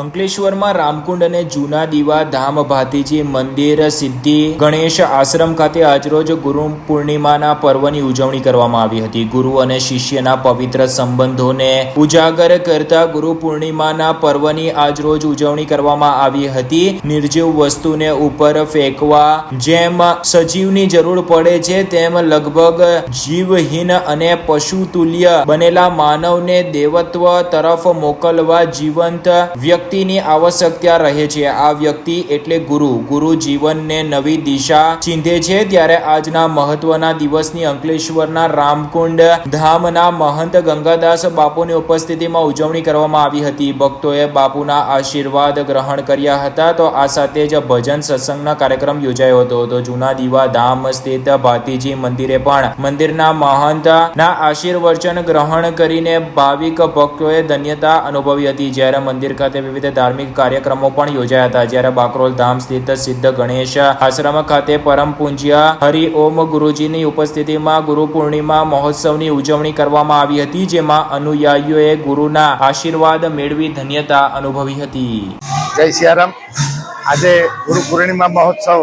અંકલેશ્વરમાં રામકુંડ અને જૂના દીવા ધામ ભાતીજી મંદિર સિદ્ધિ ગણેશ આશ્રમ ખાતે આજરોજ ગુરુ પૂર્ણિમાના પર્વની ઉજવણી કરવામાં આવી હતી. ગુરુ અને શિષ્યના પવિત્ર સંબંધોને ઉજાગર કરતા ગુરુ પૂર્ણિમાના પર્વની આજરોજ ઉજવણી કરવામાં આવી હતી. નિર્જીવ વસ્તુને ઉપર ફેંકવા જેમ સજીવની જરૂર પડે છે, તેમ લગભગ જીવહીન અને પશુતુલ્ય બનેલા માનવને દેવત્વ તરફ મોકલવા જીવંત વ્યક્તિની આવશ્યકતા રહે છે. આ વ્યક્તિ એટલે ગુરુ. ગુરુ જીવનને નવી દિશા ચીંધે છે. ત્યારે આજના મહત્વના દિવસની અંકલેશ્વરના રામકુંડ ધામના મહંત ગંગાદાસ બાપુની ઉપસ્થિતિમાં ઉજવણી કરવામાં આવી હતી. ભક્તોએ બાપુના આશીર્વાદ ગ્રહણ કર્યા હતા. તો આ સાથે જ ભજન સત્સંગના કાર્યક્રમ યોજાયો હતો. તો જૂના દીવા ધામ સ્થિત ભાતીજી મંદિરે પણ મંદિરના મહંત ના આશીર્વચન ગ્રહણ કરીને ભાવિક ભક્તોએ ધન્યતા અનુભવી હતી. જ્યારે મંદિર ખાતે વિવિધ ધાર્મિક કાર્યક્રમો પણ યોજાયા હતા. જ્યારે બાકરોલ ધામ સ્થિત સિદ્ધ ગણેશ આશ્રમ ખાતે પરમ પૂજ્ય હરિ ઓમ ગુરુજીની ઉપસ્થિતિમાં ગુરુ પૂર્ણિમા મહોત્સવની ઉજવણી કરવામાં આવી હતી, જેમાં અનુયાયીઓએ ગુરુના આશીર્વાદ મેળવી ધન્યતા અનુભવી હતી. જય સિયારામ. આજે ગુરુ પૂર્ણિમા મહોત્સવ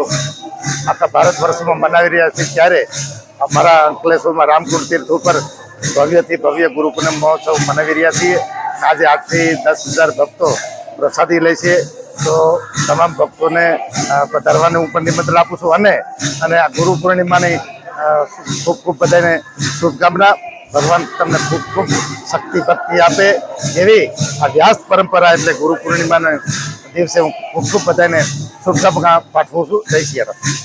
આખા ભારત વર્ષમાં મનાવી રહ્યા છે ત્યારે અમારા અંકલેશ્વરમાં રામકુંડ તીર્થ ઉપર ભવ્યથી ભવ્ય ગુરુ પૂર્ણિમા મહોત્સવ મનાવી રહ્યા છીએ. આજે આજથી દસ હજાર ભક્તો પ્રસાદી લે છે. તો તમામ ભક્તોને પધારવાનું હું પણ નિમંત્રણ આપું છું. અને અને આ ગુરુ પૂર્ણિમાની ખૂબ ખૂબ બધાને શુભકામના. ભગવાન તમને ખૂબ ખૂબ શક્તિ, ભક્તિ આપે એવી આ વ્યાસ પરંપરા એટલે ગુરુ પૂર્ણિમાના દિવસે હું ખૂબ ખૂબ બધાને શુભકામના પાઠવું છું. જય સિયારામ